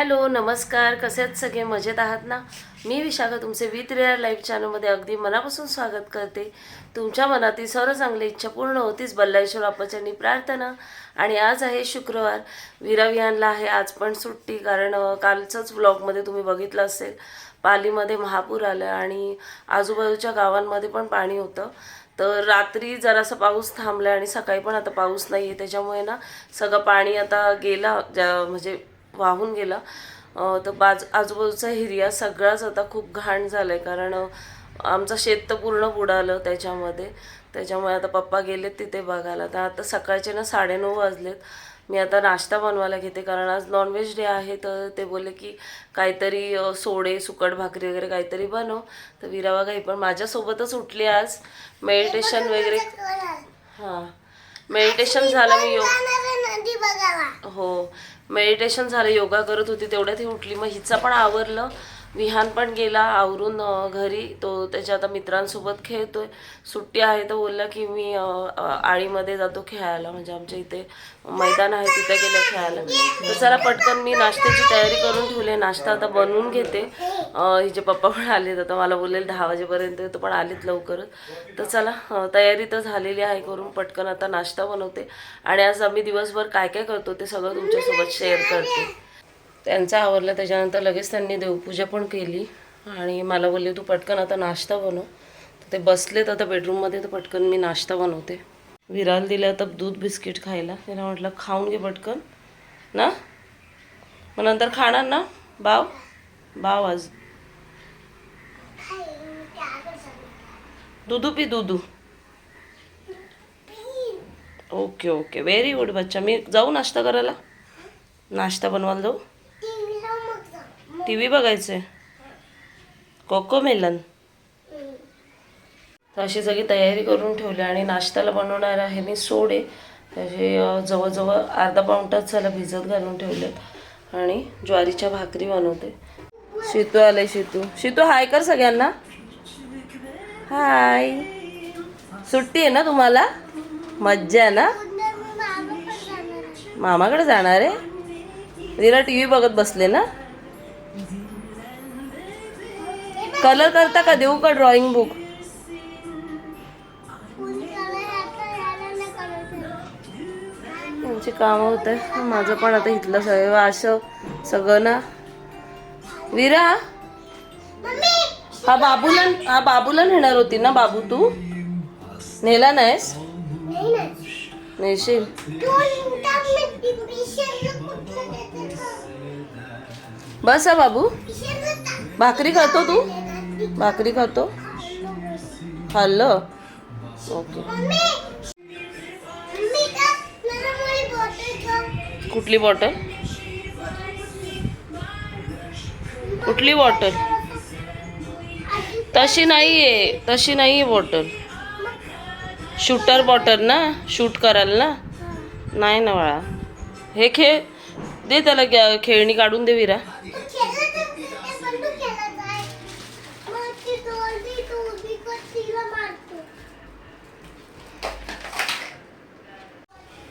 Hello नमस्कार. कसे आहेत सगळे? मजेत आहात ना? मी विशाखा तुमचे विथ रेअर लाईफ चॅनलमध्ये अगदी मनापासून स्वागत करते. तुमच्या मनातील सर्व चांगली इच्छा पूर्ण होतीच बल्लाईश्वर बाप्पाच्यांनी प्रार्थना. आणि आज आहे शुक्रवार. विराविहानला आहे आज पण सुट्टी कारण कालचंच व्लॉगमध्ये तुम्ही बघितलं असेल. पालीमध्ये महापूर आलं आणि आजूबाजूच्या गावांमध्ये पण पाणी होतं. तर रात्री जरासा पाऊस थांबला आणि सकाळी पण आता पाऊस नाही आहे त्याच्यामुळे ना सगळं पाणी आता गेला ज्या म्हणजे वाहून गेला. तर बाज आजूबाजूचा हिरिया सगळाच आता खूप घाण झाला आहे कारण आमचं शेत तर पूर्ण बुडालं त्याच्यामध्ये. त्याच्यामुळे आता पप्पा गेलेत तिथे बघायला. तर आता सकाळचे ना साडेनऊ वाजलेत. मी आता नाश्ता बनवायला घेते. कारण आज नॉनव्हेज डे आहे. तर ते बोलले की काहीतरी सोडे सुकट भाकरी वगैरे काहीतरी बनव. तर विरावा काही पण माझ्यासोबतच उठली आज. मेडिटेशन वगैरे हां. मेडिटेशन झालं मी योग हो. मेडिटेशन झालं योगा करत होती तेवढ्यात ही उठली. मग हिचं पण आवरलं. विहान पण गेला आवरून घरी. तो त्याच्या आता मित्रांसोबत खेळतोय. सुट्टी आहे तर बोलला की मी आळीमध्ये जातो खेळायला. म्हणजे आमच्या इथे मैदान आहे तिथे गेलं खेळायला. तर चला पटकन मी नाश्त्याची तयारी करून ठेवली. नाश्ता आता बनवून घेते. हिचे पप्पा पण आलेत. आता मला बोलले दहा वाजेपर्यंत तर पण आलेत लवकरच. तर चला तयारी तर झालेली आहे करून पटकन आता नाश्ता बनवते. आणि आज आम्ही दिवसभर काय काय करतो ते सगळं तुमच्यासोबत शेअर करते. त्यांचं आवरलं त्याच्यानंतर लगेच त्यांनी देवपूजा पण केली. आणि मला बोलले तू पटकन आता नाश्ता बनव. तर ते बसलेत आता बेडरूममध्ये तर पटकन मी नाश्ता बनवते. विराल दिल्या तर दूध बिस्किट खायला. त्याला म्हटलं खाऊन घे पटकन. ना? मग नंतर खाणार ना बाव बाव आज. दुधू पी दुधू. Okay okay. व्हेरी गुड बच्चा. मी जाऊ नाश्ता करायला? नाश्ता बनवायला जाऊ? टी व्ही बघायचं कोको मेलन. तर अशी सगळी तयारी करून ठेवली आणि नाश्त्याला बनवणार आहे मी सोडे. त्याचे जवळजवळ अर्धा पाऊण तास झाला भिजत घालून ठेवलेत. आणि ज्वारीच्या भाकरी बनवते. शितू आले शितू. शितू हाय कर सगळ्यांना. हाय. सुट्टी आहे ना तुम्हाला? मज्जा आहे ना? मामाकडे जाणार आहे? तिला टी व्ही बघत बसले ना? कलर करता का? देऊ का ड्रॉइंग बुक त्यांची कामं होत आहे माझं पण आता इथलं सगळं असं सगळं ना. विरा? हा बाबूला हा बाबूला नेणार होती ना बाबू तू? नेला नाहीस? नेशील. बस हा बाबू। भाकरी खातो तू? भाकरी खातो? खाल्लं? ओके. कुठली बॉटल? कुठली बॉटल? तशी नाही आहे तशी नाही आहे बॉटल. शूटर बॉटल ना? शूट कराल ना? नाही ना बाळा. हे खेळ दे त्याला खेळणी काढून दे विरा.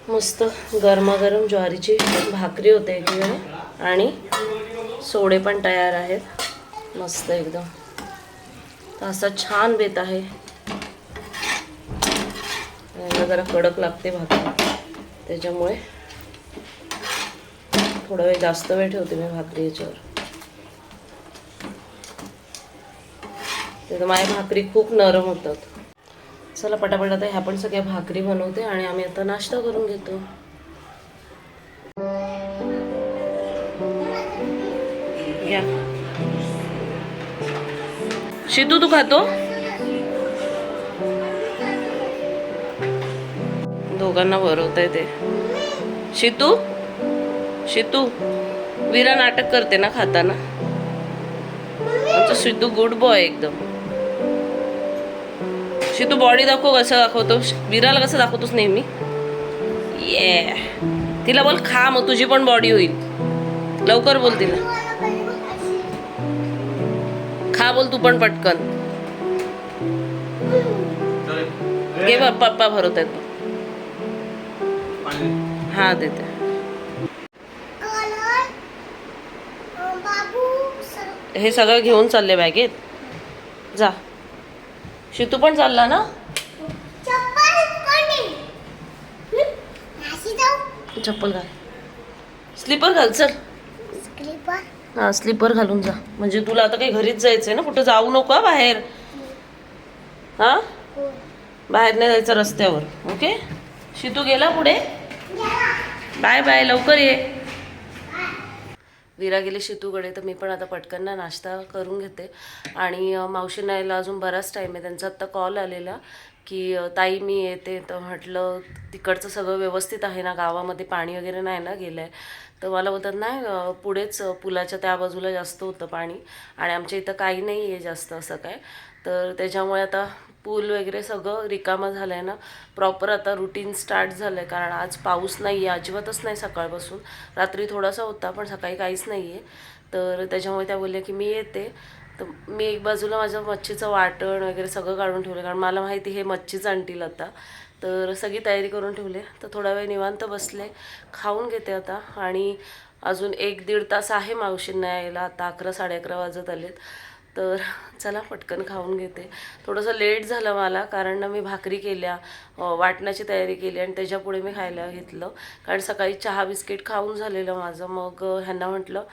मस्त गरमागरम ज्वारीची भाकरी होते एकीकडे आणि सोडे पण तयार आहेत. मस्त एकदम. तर असा छान बेत आहे. याला जरा कडक लागते भाकरी. त्याच्यामुळे थोडा वेळ जास्त वेळ ठेवते मी भाकरी याच्यावर. तर माझ्या भाकरी खूप नरम होतात. चला पटापट आता ह्या पण सगळ्या भाकरी बनवते आणि आम्ही आता नाश्ता करून घेतो. या शितू तू खातो? दोघांना भरवता ते. शितू? शितू विरा नाटक करते ना खाताना. आमचं शितू गुड बॉय एकदम. शितू बॉडी दाखव कसं दाखवतो? विराला कसं दाखवतोस नेहमी? ये तिला बोल खा मग तुझी पण बॉडी होईल. लवकर बोल तिला. खा बोल तू पण पटकन. घे पप्पा भरवत आहेत. हा देते. हे सगळं घेऊन चालले बॅगेत. जा. शितू पण चालला ना? चप्पल घाल. स्लीपर घाल चल. स्लीपर. हा स्लीपर घालून जा. म्हणजे तुला आता काही घरीच जायचंय ना? कुठं जाऊ नको हा बाहेर. हा? बाहेर नाही जायचं रस्त्यावर. ओके? शितू गेला पुढे? बाय बाय लवकर ये. विरा गेले शितूकडे तर मी पण आता पटकन ना नाश्ता करून घेते. आणि मावशींना यायला अजून बराच टाईम आहे. त्यांचा आत्ता कॉल आलेला की ताई मी येते. तर म्हटलं तिकडचं सगळं व्यवस्थित आहे ना? गावामध्ये पाणी वगैरे नाही ना गेलं आहे तर मला बोलतात नाही पुढेच पुलाच्या त्या बाजूला जास्त होतं पाणी आणि आमच्या इथं काही नाही आहे जास्त असं काय. तर त्याच्यामुळे आता पूल वगैरे सगळं रिकामं झालं आहे ना. प्रॉपर आता रुटीन स्टार्ट झालं आहे कारण आज पाऊस नाही आहे अजिबातच नाही सकाळपासून. रात्री थोडासा होता पण सकाळी काहीच नाही आहे तर त्याच्यामुळे त्या बोलल्या की मी येते. तर मी एक बाजूला माझं मच्छीचं वाटण वगैरे सगळं काढून ठेवलं. कारण मला माहिती हे मच्छीच आणतील आता. तर सगळी तयारी करून ठेवली. तर थोडा वेळ निवांत बसले. खाऊन घेते आता. आणि अजून एक दीड तास आहे मावशींना यायला. आता अकरा साडे अकरा वाजत आलेत. तर चला पटकन खाऊन घेते. थोडंसं लेट झालं मला कारण ना मी भाकरी केल्या वाटण्याची तयारी केली आणि त्याच्यापुढे मी खायला घेतलं. कारण सकाळी चहा बिस्किट खाऊन झालेलं माझं. मग ह्यांना म्हटलं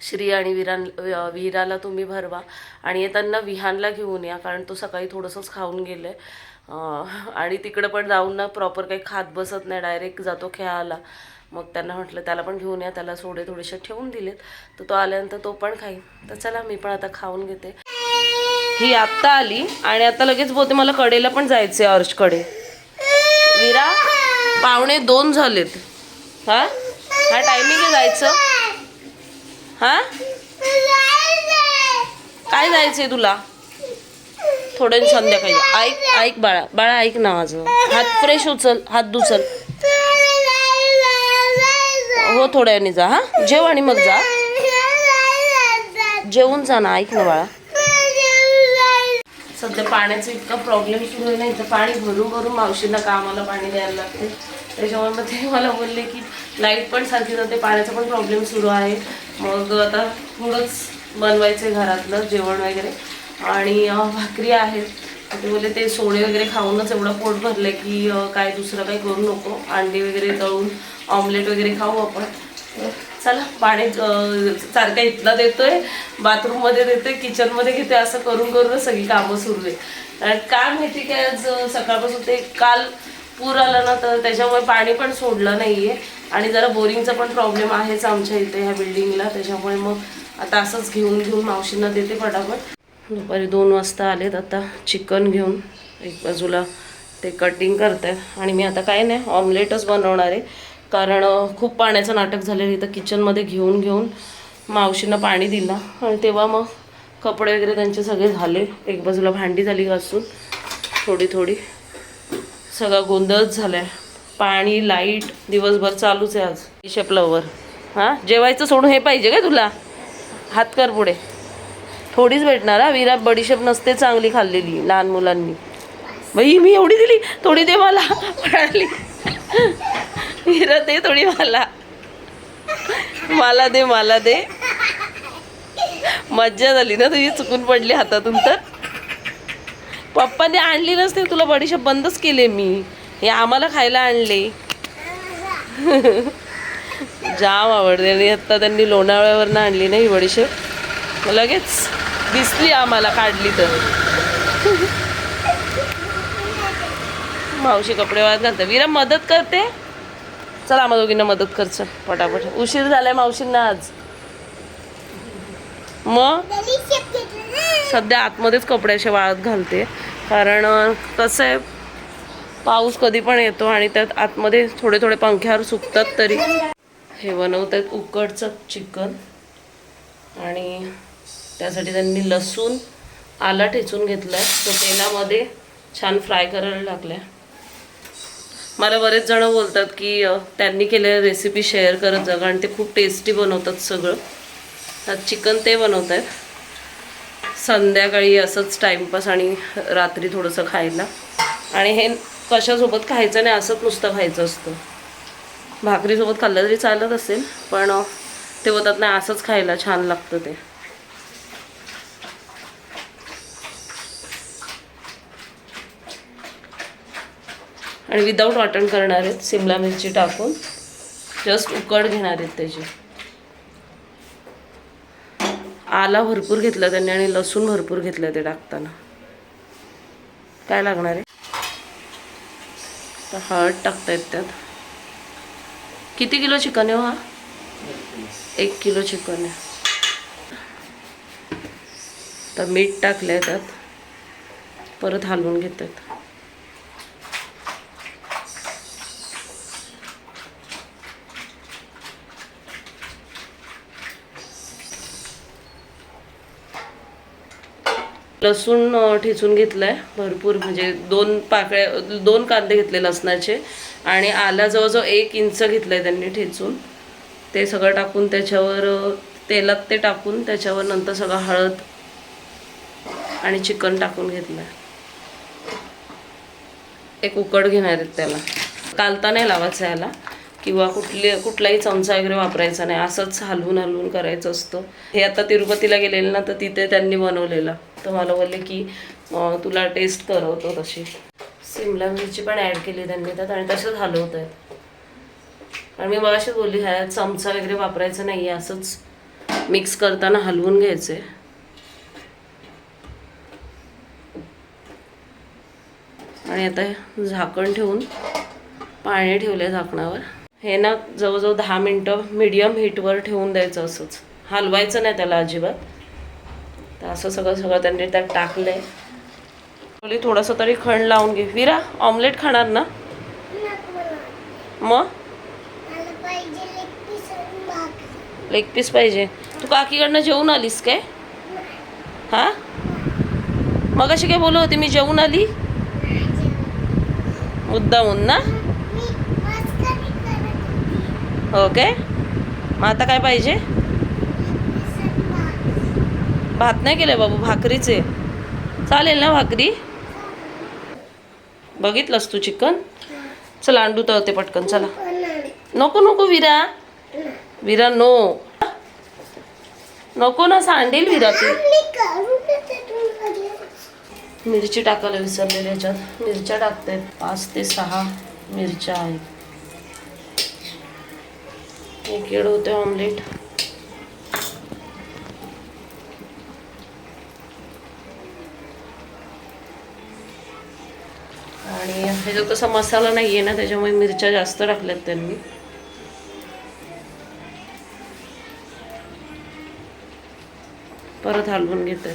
श्री आणि विरान विहिराला तुम्ही भरवा आणि येताना विहानला घेऊन या कारण तो सकाळी थोडंसंच खाऊन गेलं. आहे आणि तिकडं पण जाऊन ना प्रॉपर काही खात बसत नाही. डायरेक्ट जातो खेळायला. मग त्यांना म्हटलं त्याला पण घेऊन या त्याला सोडे थोडेसे ठेवून दिलेत. तर तो आल्यानंतर तो पण खाईल तर चला मी पण आता खाऊन घेते. ही आत्ता आली आणि आता लगेच बोलते मला कडेला पण जायचे अर्शकडे विरा पावणे दोन झालेत. हा? हा टायमिंग आहे जायचं? हा? काय जायचंय तुला? थोड्या संध्याकाळी ऐक ऐक बाळा. बाळा ऐक ना माझं. हात फ्रेश उचल हात दुचल हो थोड्या वेळाने जा हा? जेव आणि मग जा. जेवून जा ना ऐक ना बाळा. सध्या पाण्याचा इतका प्रॉब्लेम सुरू आहे ना इथं पाणी भरून भरून मावशींना कामाला पाणी द्यायला लागते. त्याच्यामुळे मग ते मला बोलले की लाइट पण सारखी जाते पाण्याचा पण प्रॉब्लेम सुरू आहे. मग आता थोडंच बनवायचं आहे घरातलं जेवण वगैरे. आणि भाकरी आहेत ते बोलले ते सोडे वगैरे खाऊनच एवढं पोट भरलं की काय दुसरं काही करू नको. अंडी वगैरे तळून ऑमलेट वगैरे खाऊ आपण. चला पाणी सारखा इथला देतोय बाथरूममध्ये देतोय किचनमध्ये घेते असं करून करून सगळी कामं सुरू आहे. कारण काय माहिती काय आज सकाळपासून ते काल पूर आला ना तर त्याच्यामुळे पाणी पण सोडलं नाही आहे आणि जरा बोरिंगचा पण प्रॉब्लेम आहेच आमच्या इथे ह्या बिल्डिंगला त्याच्यामुळे मग आता असंच घेऊन घेऊन मावशींना देते पटापट दुपारी दोन वाजता आलेत आता चिकन घेऊन. एक बाजूला ते कटिंग करत आहेत आणि मी आता काय नाही ऑमलेटच बनवणार आहे. कारण खूप पाण्याचं नाटक झालेलं इथं किचनमध्ये घेऊन घेऊन मावशीनं पाणी दिलं आणि तेव्हा मग कपडे वगैरे त्यांचे सगळे झाले. एक बाजूला भांडी झाली घासून. थोडी थोडी. सगळा गोंधळच झालाय. पाणी लाइट दिवसभर चालूच आहे आज. शेपलावर हां? जेवायचं सोडून हे पाहिजे काय तुला? हात कर पुढे. थोडीच भेटणार हा? विरा बडीशेप नसते चांगली खाल्लेली लहान मुलांनी. बाई मी एवढी दिली थोडी दे मला. मीरा दे थोडी मला मला दे मला दे। मज्जा झाली ना तुझी चुकून पडली हातातून तर. पप्पाने आणली नसते तुला बडीशेप बंदच केले मी. हे आम्हाला खायला आणले. जाम आवडते आणि आत्ता त्यांनी लोणावळ्यावरनं आणली नाही बडीशेप लगेच दिसली आम्हाला काढली तर. मावशी कपडे वाळत घालते. विरा मदत करते. चला आम्हा दोघींना मदत कर चल पटापट. उशीर झालाय मावशींना आज. मग? सध्या आतमध्येच कपडे असे वाळत घालते. कारण कसं आहे पाऊस कधी पण येतो आणि त्यात आतमध्ये थोडे थोडे पंख्यावर सुकतात तरी. हे बनवतात उकडचं चिकन. आणि त्यासाठी त्यांनी लसूण आला ठेचून घेतला आहे तो तेलामध्ये छान फ्राय करायला लागला आहे मला बरेच जण बोलतात की त्यांनी केलेल्या रेसिपी शेअर करत जा कारण ते खूप टेस्टी बनवतात सगळं. आज चिकन ते बनवत आहेत. संध्याकाळी असंच टाईमपास आणि रात्री थोडंसं खायला. आणि हे कशासोबत खायचं नाही असंच नुसतं खायचं असतं. भाकरीसोबत खाल्लं तरी चालत असेल पण ते बोलतात नाही असंच खायला छान लागतं ते. आणि विदाऊट वाटण करणार आहेत सिमला मिरची टाकून. जस्ट उकड घेणार आहेत त्याची. आला भरपूर घेतला त्यांनी आणि लसूण भरपूर घेतलं ते टाकताना. काय लागणार आहे? तर हळद टाकतायत त्यात. किती किलो चिकन आहे हो हा? एक किलो चिकन आहे. तर मीठ टाकलंय त्यात. परत हलवून घेतात लसूण ठेचून घेतलं आहे भरपूर म्हणजे दोन पाकळ्या दोन कांदे घेतले लसणाचे आणि आला जवळजवळ एक इंच घेतलं आहे त्यांनी ठेचून. ते सगळं टाकून त्याच्यावर तेलात ते टाकून त्याच्यावर नंतर सगळं हळद आणि चिकन टाकून घेतलं आहे एक उकड घेणार आहेत त्याला. कालता नाही लावायचं याला किंवा कुठली कुठलाही चमचा वगैरे वापरायचा नाही. असंच हलवून हलवून करायचं असतं. हे आता तिरुपतीला गेलेलं ना तर तिथे त्यांनी बनवलेलं. तर मला बोलले की तुला टेस्ट करवतो तशी. सिमला मिरची पण ॲड केली त्यांनी त्यात आणि तसंच झालं होतं. आणि मी मगाशी बोलली ह्या चमचा वगैरे वापरायचा नाही आहे असंच मिक्स करताना हलवून घ्यायचे आणि आता झाकण ठेवून पाणी ठेवले झाकणावर. हे ना जवळजवळ दहा मिनटं मीडियम हीटवर ठेवून द्यायचं असंच. हलवायचं नाही त्याला अजिबात. तर असं सगळं सगळं त्यांनी त्यात टाकलं आहे थोडंसं तरी खण लावून घे. विरा ऑमलेट खाणार ना? मग? लेग पीस पाहिजे. तू काकीकडनं जेवून आलीस काय? हा? मग अशी काय बोलत होती? मी जेवून आली? मुद्दाहून ना? ओके हो काय? मग आता काय पाहिजे leg piece आणि भाकरी. भात नाही केलं बाबू भाकरीचे चालेल ना भाकरी? बघितलंस तू चिकन? चला अंडू तळते पटकन चला. नको नको विरा. विरा नो. नको ना सांडेल विरा तू. मिरची टाकायला विसरलेली याच्यात. मिरच्या टाकतायत पाच ते सहा मिरच्या आहेत. एक येड होते ऑमलेट आणि हे जो तसा मसाला नाही आहे ना त्याच्यामुळे मिरच्या जास्त टाकल्यात त्यांनी. परत हलवून घेत.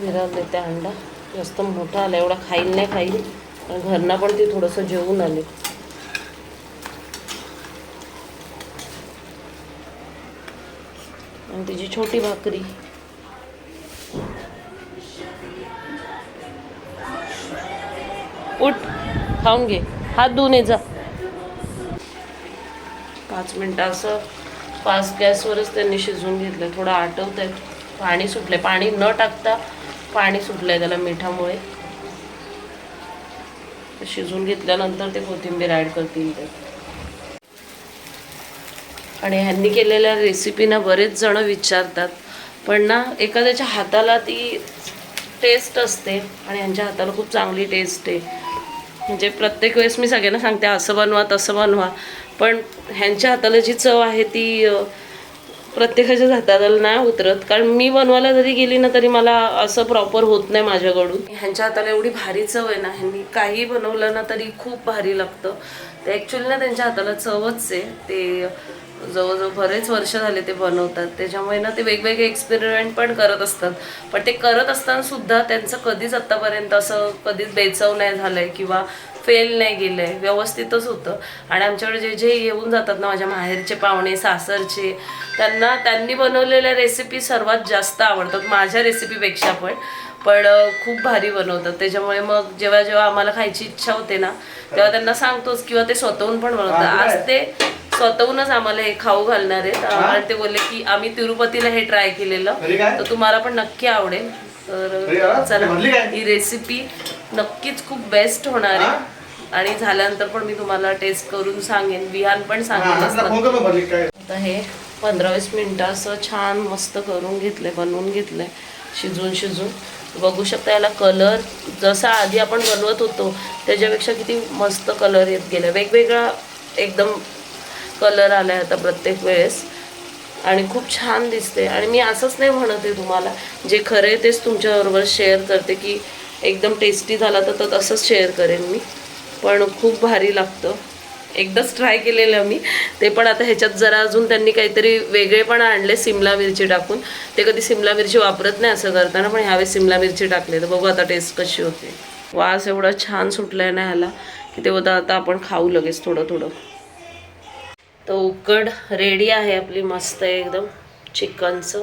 आहेत देते अंडा. जास्त मोठा आला एवढा खाईल नाही खाईल. घरना पण ती थोडंसं जेवून आले. आणि तिची छोटी भाकरी. उठ खाऊन घे. हात धुवून ये जा. पाच मिनटं असं पाच गॅसवरच त्यांनी शिजवून घेतलं. थोडं आटवत आहे पाणी सुटले पाणी न टाकता पाणी सुटलंय त्याला मिठामुळे. शिजून शिजवून घेतल्यानंतर ते कोथिंबीर ॲड करतील ते. आणि ह्यांनी केलेल्या रेसिपीना बरेच जण विचारतात. पण ना एखाद्याच्या हाताला ती टेस्ट असते आणि यांच्या हाताला खूप चांगली टेस्ट आहे. म्हणजे प्रत्येक वेळेस मी सगळ्यांना सांगते असं बनवा तसं बनवा. पण ह्यांच्या हाताला जी चव आहे ती प्रत्येकाच्याच हाताला नाही उतरत. कारण मी बनवायला जरी गेली ना तरी मला असं प्रॉपर होत नाही माझ्याकडून. ह्यांच्या हाताला एवढी भारी चव आहे ना ह्यांनी काही बनवलं ना तरी खूप भारी लागतं. ते ॲक्च्युली ना त्यांच्या हाताला चवच आहे. ते जवळजवळ बरेच वर्ष झाले ते बनवतात. त्याच्यामुळे ना ते वेगवेगळे एक्सपेरिमेंट पण करत असतात. पण ते करत असताना सुद्धा त्यांचं कधीच आत्तापर्यंत असं कधीच बेचव नाही झालंय किंवा फेल नाही गेलंय. व्यवस्थितच होतं. आणि आमच्याकडे जे जे येऊन जातात ना माझ्या माहेरचे पाहुणे सासरचे त्यांना त्यांनी बनवलेल्या रेसिपी सर्वात जास्त आवडतात. माझ्या रेसिपीपेक्षा पण. पण खूप भारी बनवतात. त्याच्यामुळे मग जेव्हा जेव्हा आम्हाला खायची इच्छा होते ना तेव्हा त्यांना सांगतोच किंवा ते स्वतःहून पण बनवतात. आज ते स्वतःहूनच आम्हाला हे खाऊ घालणार आहेत. आणि ते बोलले की आम्ही तिरुपतीला हे ट्राय केलेलं? तर तुम्हाला पण नक्की आवडेल. तर? चला? ही रेसिपी नक्कीच खूप बेस्ट होणार आहे. आणि झाल्यानंतर पण मी तुम्हाला टेस्ट करून सांगेन. विहान पण काय? तर हे पंधरा वीस मिनटं असं छान मस्त करून घेतलं बनवून घेतलं शिजून शिजून बघू शकता याला कलर जसा आधी आपण बनवत होतो त्याच्यापेक्षा किती मस्त कलर येत गेला. वेगवेगळा एकदम कलर आला आहे आता प्रत्येक वेळेस. आणि खूप छान दिसते. आणि मी असंच नाही म्हणत आहे तुम्हाला. जे खरं आहे तेच तुमच्याबरोबर शेअर करते की एकदम टेस्टी झाला तर तर तसंच शेअर करेन मी. पण खूप भारी लागतं. एकदाच ट्राय केलेलं मी. ते पण आता ह्याच्यात जरा अजून त्यांनी काहीतरी वेगळेपणा आणले सिमला मिरची टाकून. ते कधी सिमला मिरची वापरत नाही असं करताना पण ह्यावेळेस सिमला मिरची टाकले. तर बघू आता टेस्ट कशी होते. वास एवढा छान सुटला आहे ना ह्याला की ते होता आता आपण खाऊ लगेच थोडं थोडं तर उकड रेडी आहे आपली मस्त आहे एकदम चिकनचं.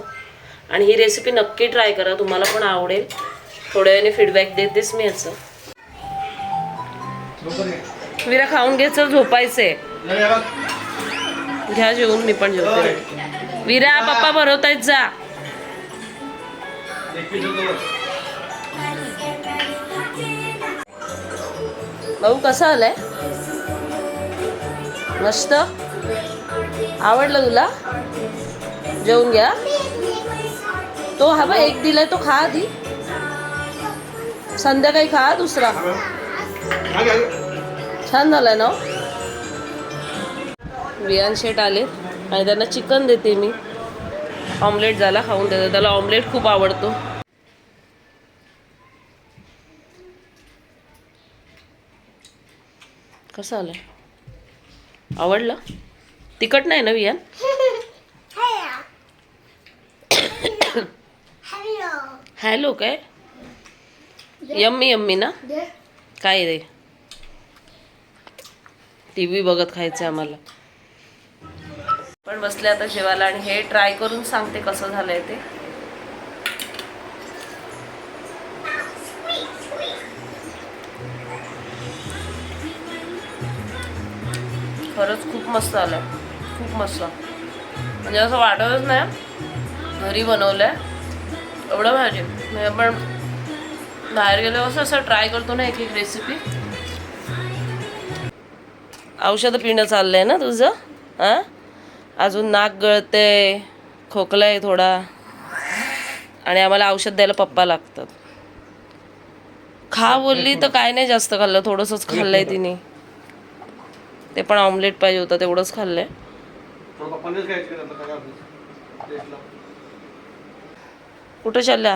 आणि ही रेसिपी नक्की ट्राय करा तुम्हाला पण आवडेल. थोड्या वेळाने फीडबॅक देतेच मी याचं. विरा खाऊन घे चल झोपायचंय. घ्या जेवून मी पण जेवते. विरा पप्पा भरवतायत जा. भाऊ कसं आलंय? मस्त? आवडलं तुला? जेवून घ्या. तो हा बा एक दिलाय तो खा आधी. संध्याकाळी खा दुसरा. छान झालाय ना हो? वियान शेट आले आणि त्यांना चिकन देते मी. ऑमलेट झाला खाऊन देते. त्याला ऑमलेट खूप आवडतो. कसं आलं आवडलं? तिखट नाही ना वियान हॅलो. हॅलो. काय? यम्मी यम्मी ना? काय रे? टी व्ही बघत खायचं आम्हाला. पण बसले आता जेवायला आणि हे ट्राय करून सांगते कसं झालंय ते. खरंच खूप मस्त आलंय खूप मस्त. म्हणजे असं वाटतच नाही. घरी बनवलंय. एवढं भाजी म्हणजे आपण बाहेर गेल्यावर असं असं ट्राय करतो ना एक एक रेसिपी औषधं पिणं चाललंय ना तुझं? हां अजून नाक गळते खोकला आहे थोडा. आणि आम्हाला औषध द्यायला पप्पा लागतात. खा बोलली तर काय नाही जास्त खाल्लं. थोडंसंच खाल्लंय तिने. ते पण ऑमलेट पाहिजे होतं तेवढंच कुठं चालल्या?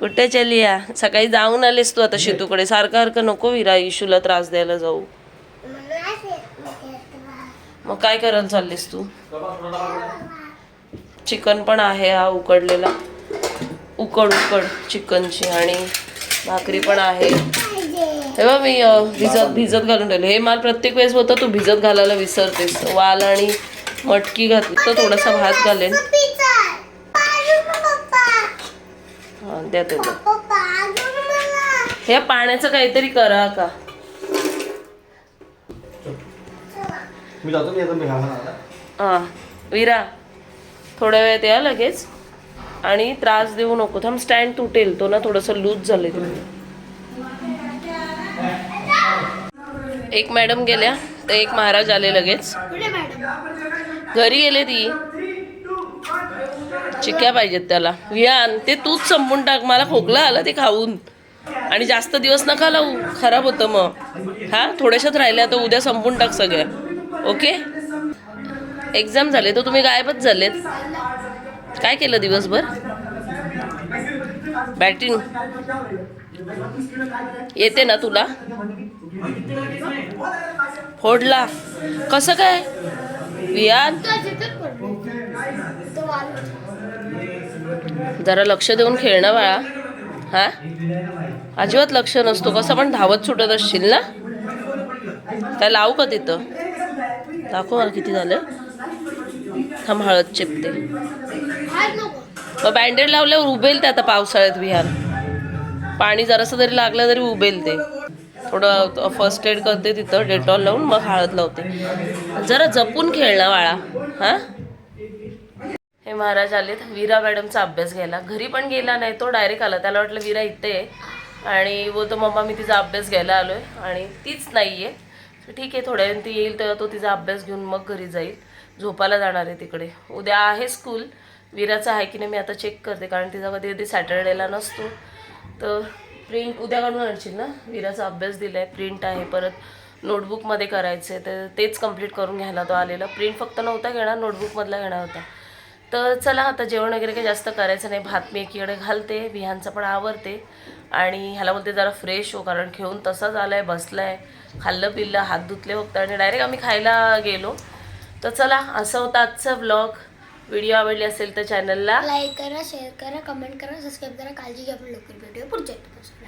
कुठे चालली या सकाळी जाऊन आलेस तू आता शेतूकडे. सारखं सारखं नको विरा इशूला त्रास द्यायला जाऊ. मग काय करायला चाललीस तू? चिकन पण आहे हा उकडलेला. उकड उकड चिकनची आणि भाकरी पण आहे. हे बघ मी भिजत भिजत घालून ठेवले. हे माल प्रत्येक वेळेस होतं तू भिजत घालायला विसरतेस. वाल आणि मटकी घातली तर थोडासा भात घालेन. हा द्या तेवढं हे पाण्याचं काहीतरी करा का? हा. विरा थोड्या वेळात या लगेच. आणि त्रास देऊ नको. थांब स्टँड तुटेल. तो ना थोडंसं लूज झालं तिथे एक मॅडम गेल्या तर एक महाराज आले लगेच. घरी गेले ती. चिक्क्या पाहिजेत त्याला. वियान ते तूच संपून टाक मला खोकला आला ते खाऊन. आणि जास्त दिवस नका लावू खराब होतं मग. हा थोड्याशाच राहिल्या तर उद्या संपून टाक सगळ्या. ओके? एक्झाम झाले तर तुम्ही गायबच झालेत. काय केलं दिवसभर? बॅटिंग येते ना तुला? फोडला. कसं काय? वियान जरा लक्ष देऊन खेळणं बाळा. हा? अजिबात लक्ष नसतो. कसं पण धावत सुटत असशील ना? काय लावू का तिथं? दाखव मला किती झालं. थांब हळद चिपते. मग बँडेड लावल्यावर उबेल ते आता पावसाळ्यात विहार पाणी जरासं जरी लागलं तरी उबेल ते. थोडं फर्स्ट एड करते तिथं डेटॉल लावून मग हळद लावते. जरा जपून खेळणं बाळा. हां? हे महाराज आलेत. वीरा मॅडमचा अभ्यास घ्यायला. घरी पण गेला नाही तो डायरेक्ट आला. त्याला वाटलं वीरा इथे आणि बोलतो मम्मा मी तिचा अभ्यास घ्यायला आलोय. आणि तीच नाही आहे ठीक आहे थोड्या वेळ ती येईल तर तो तिचा अभ्यास घेऊन मग घरी जाईल. झोपायला जाणार आहे तिकडे. उद्या आहे स्कूल विराचं आहे की नाही मी आता चेक करते. कारण तिचा कधी कधी सॅटर्डेला नसतो. तर प्रिंट उद्या काढून आणशील ना? विराचा अभ्यास दिला आहे प्रिंट आहे परत नोटबुकमध्ये करायचं आहे तर तेच कंप्लीट करून घ्यायला तो आलेला. प्रिंट फक्त नव्हता घेणार नोटबुकमधला घेणार होता. तर चला आता जेवण वगैरे काही जास्त करायचं नाही. भात मी एकीकडे घालते विहानचं पण आवरते. आणि ह्याला बोलते जरा फ्रेश हो कारण खेळून तसाच बसला आहे खाल्लं पिल्लं हात धुतले फक्त. आणि डायरेक्ट आम्ही खायला गेलो. तर चला असं होतं आजचं ब्लॉग व्हिडिओ आवडली असेल तर चॅनलला लाईक करा शेअर करा कमेंट करा सबस्क्राईब करा. काळजी घ्या आपण लवकर. व्हिडिओ पुढच्या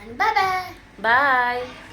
episode ला. आणि बाय बाय बाय